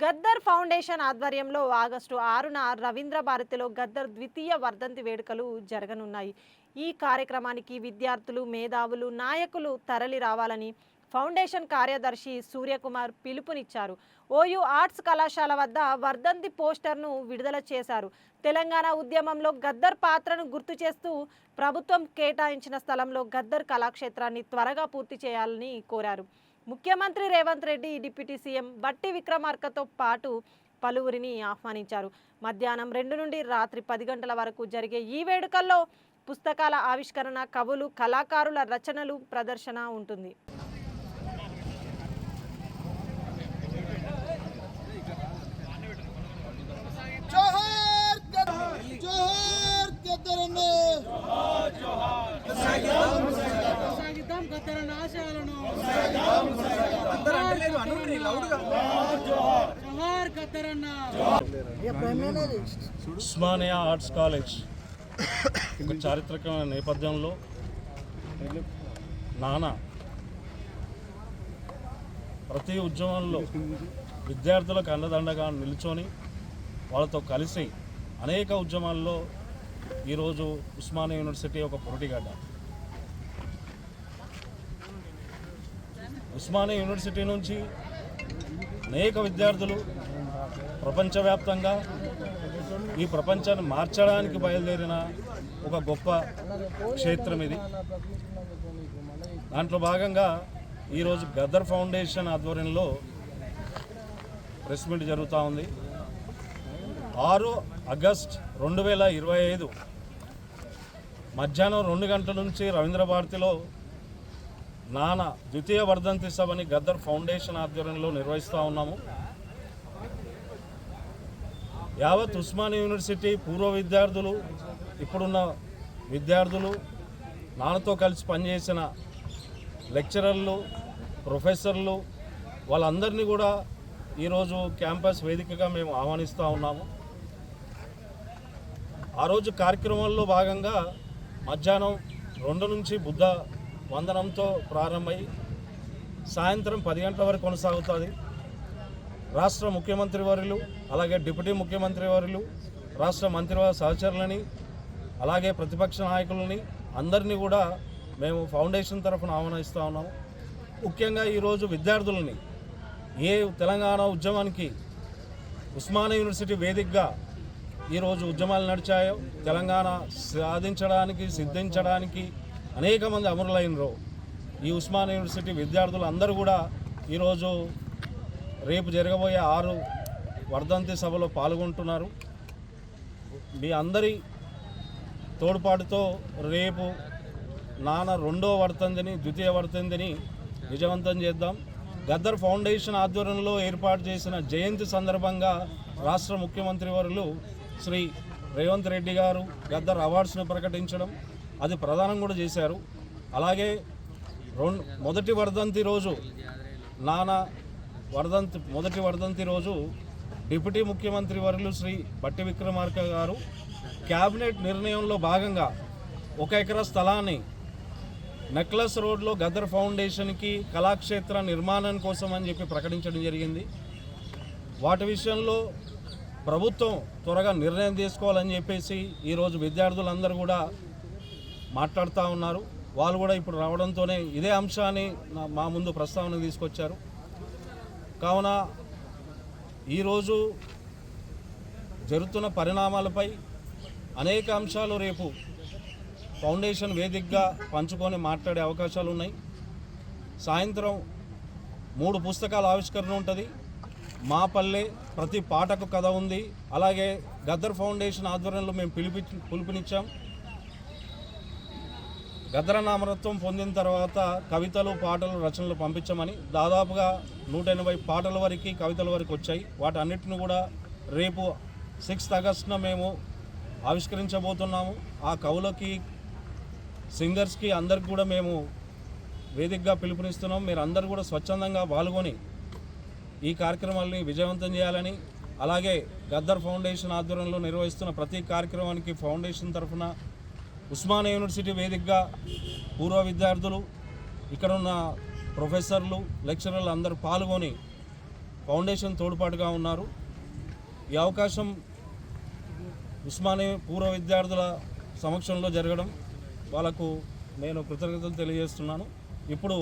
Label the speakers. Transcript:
Speaker 1: Gaddar foundation ఆధ్వర్యంలో August ఆరున రవీంద్ర భారతిలో గద్దర్ ద్వితీయ వర్ధంతి వేడుకలు జరగనున్నాయి. ఈ కార్యక్రమానికి విద్యార్థులు మేధావులు నాయకులు తరలి రావాలని ఫౌండేషన్ కార్యదర్శి సూర్యకుమార్ పిలుపునిచ్చారు. ఓయూ ఆర్ట్స్ కళాశాల వద్ద వర్ధంతి పోస్టర్ను విడుదల చేశారు. తెలంగాణ ఉద్యమంలో గద్దర్ పాత్రను గుర్తు చేస్తూ ప్రభుత్వం కేటాయించిన స్థలంలో గద్దర్ కళాక్షేత్రాన్ని త్వరగా పూర్తి చేయాలని కోరారు. ముఖ్యమంత్రి రేవంత్ రెడ్డి డిప్యూటీ సీఎం బట్టి విక్రమార్కతో పాటు పలువురిని ఆహ్వానించారు. మధ్యాహ్నం రెండు నుండి రాత్రి పది గంటల వరకు జరిగే ఈ వేడుకల్లో పుస్తకాల ఆవిష్కరణ కవులు కళాకారుల రచనలు ప్రదర్శన ఉంటుంది
Speaker 2: జోహార్ గద్దర్ జోహార్ గద్దర్ అన్న
Speaker 3: ఆశయాలను
Speaker 4: ఉస్మానియా ఆర్ట్స్ కాలేజ్. ఒక చారిత్రకమైన నేపథ్యంలో నాన్న ప్రతి ఉద్యమంలో విద్యార్థులకు అండదండగా నిల్చొని వాళ్ళతో కలిసి అనేక ఉద్యమాల్లో ఈరోజు ఉస్మానియా యూనివర్సిటీ ఒక పొరటిగడ్డ ఉస్మానియా యూనివర్సిటీ నుంచి అనేక విద్యార్థులు ప్రపంచవ్యాప్తంగా ఈ ప్రపంచాన్ని మార్చడానికి బయలుదేరిన ఒక గొప్ప క్షేత్రం ఇది. దాంట్లో భాగంగా ఈరోజు గదర్ ఫౌండేషన్ ఆధ్వర్యంలో ప్రెస్ మీట్ జరుగుతూ ఉంది. ఆరు ఆగస్ట్ రెండు వేల ఇరవై ఐదు మధ్యాహ్నం రెండు గంటల నుంచి రవీంద్ర భారతిలో నాన్న ద్వితీయ వర్ధంతి సభని గద్దర్ ఫౌండేషన్ ఆధ్వర్యంలో నిర్వహిస్తూ ఉన్నాము. యావత్ ఉస్మానియా యూనివర్సిటీ పూర్వ విద్యార్థులు ఇప్పుడున్న విద్యార్థులు నాన్నతో కలిసి పనిచేసిన లెక్చరర్లు ప్రొఫెసర్లు వాళ్ళందరినీ కూడా ఈరోజు క్యాంపస్ వేదికగా మేము ఆహ్వానిస్తూ ఉన్నాము. ఆ రోజు కార్యక్రమంలో భాగంగా మధ్యాహ్నం రెండు నుంచి బుద్ధ వందనంతో ప్రారంభమై సాయంత్రం పది గంటల వరకు కొనసాగుతుంది. రాష్ట్ర ముఖ్యమంత్రి వర్యులు అలాగే డిప్యూటీ ముఖ్యమంత్రి వర్యులు రాష్ట్ర మంత్రివారి సహచరులని అలాగే ప్రతిపక్ష నాయకులని అందరినీ కూడా మేము ఫౌండేషన్ తరఫున ఆహ్వానిస్తూ ఉన్నాము ముఖ్యంగా ఈరోజు విద్యార్థులని ఏ తెలంగాణ ఉద్యమానికి ఉస్మానియా యూనివర్సిటీ వేదికగా ఈరోజు ఉద్యమాలు నడిచాయో తెలంగాణ సాధించడానికి సిద్ధించడానికి అనేక మంది అమరులైనరు. ఈ ఉస్మాన్ యూనివర్సిటీ విద్యార్థులు అందరూ కూడా ఈరోజు రేపు జరగబోయే ఆరు వర్ధంతి సభలో పాల్గొంటున్నారు. మీ అందరి తోడ్పాటుతో రేపు నాన్న రెండో వర్తంతిని ద్వితీయ వర్తంతిని విజయవంతం చేద్దాం. గద్దర్ ఫౌండేషన్ ఆధ్వర్యంలో ఏర్పాటు చేసిన జయంతి సందర్భంగా రాష్ట్ర ముఖ్యమంత్రి వర్యులు శ్రీ రేవంత్ రెడ్డి గారు గద్దర్ అవార్డ్స్ను ప్రకటించడం అది ప్రదానం కూడా చేశారు. అలాగే రెండు మొదటి వర్ధంతి రోజు నాన్న వర్ధంతి మొదటి వర్ధంతి రోజు డిప్యూటీ ముఖ్యమంత్రి వర్యులు శ్రీ బట్టి విక్రమార్క గారు క్యాబినెట్ నిర్ణయంలో భాగంగా ఒక ఎకరా స్థలాన్ని నెక్లెస్ రోడ్లో గదర్ ఫౌండేషన్కి కళాక్షేత్ర నిర్మాణం కోసం అని చెప్పి ప్రకటించడం జరిగింది. వాటి విషయంలో ప్రభుత్వం త్వరగా నిర్ణయం తీసుకోవాలని చెప్పేసి ఈరోజు విద్యార్థులందరూ కూడా మాట్లాడుతూ ఉన్నారు. వాళ్ళు కూడా ఇప్పుడు రావడంతోనే ఇదే అంశాన్ని మా ముందు ప్రస్తావన తీసుకొచ్చారు. కావున ఈరోజు జరుగుతున్న పరిణామాలపై అనేక అంశాలు రేపు ఫౌండేషన్ వేదికగా పంచుకొని మాట్లాడే అవకాశాలు ఉన్నాయి. సాయంత్రం మూడు పుస్తకాల ఆవిష్కరణ ఉంటుంది. మా పల్లె ప్రతి పాటకు కథ ఉంది. అలాగే గద్దర్ ఫౌండేషన్ ఆధ్వర్యంలో మేము పిలిపి పిలుపునిచ్చాం. గద్రనామరత్వం పొందిన తర్వాత కవితలు పాటలు రచనలు పంపించమని దాదాపుగా నూట ఎనభై పాటల వరకు కవితల వరకు వచ్చాయి. వాటి అన్నిటిని కూడా రేపు సిక్స్త్ ఆగస్టున మేము ఆవిష్కరించబోతున్నాము. ఆ కవులకి సింగర్స్కి అందరికి కూడా మేము వేదికగా పిలుపునిస్తున్నాం. మీరు అందరూ కూడా స్వచ్ఛందంగా పాల్గొని ఈ కార్యక్రమాల్ని విజయవంతం చేయాలని అలాగే గద్దర్ ఫౌండేషన్ ఆధ్వర్యంలో నిర్వహిస్తున్న ప్రతి కార్యక్రమానికి ఫౌండేషన్ తరఫున ఉస్మానియా యూనివర్సిటీ వేదికగా పూర్వ విద్యార్థులు ఇక్కడ ఉన్న ప్రొఫెసర్లు లెక్చరర్లు అందరూ పాల్గొని ఫౌండేషన్ తోడ్పాటుగా ఉన్నారు. ఈ అవకాశం ఉస్మానియా పూర్వ విద్యార్థుల సమక్షంలో జరగడం వాళ్ళకు నేను కృతజ్ఞతలు తెలియజేస్తున్నాను. ఇప్పుడు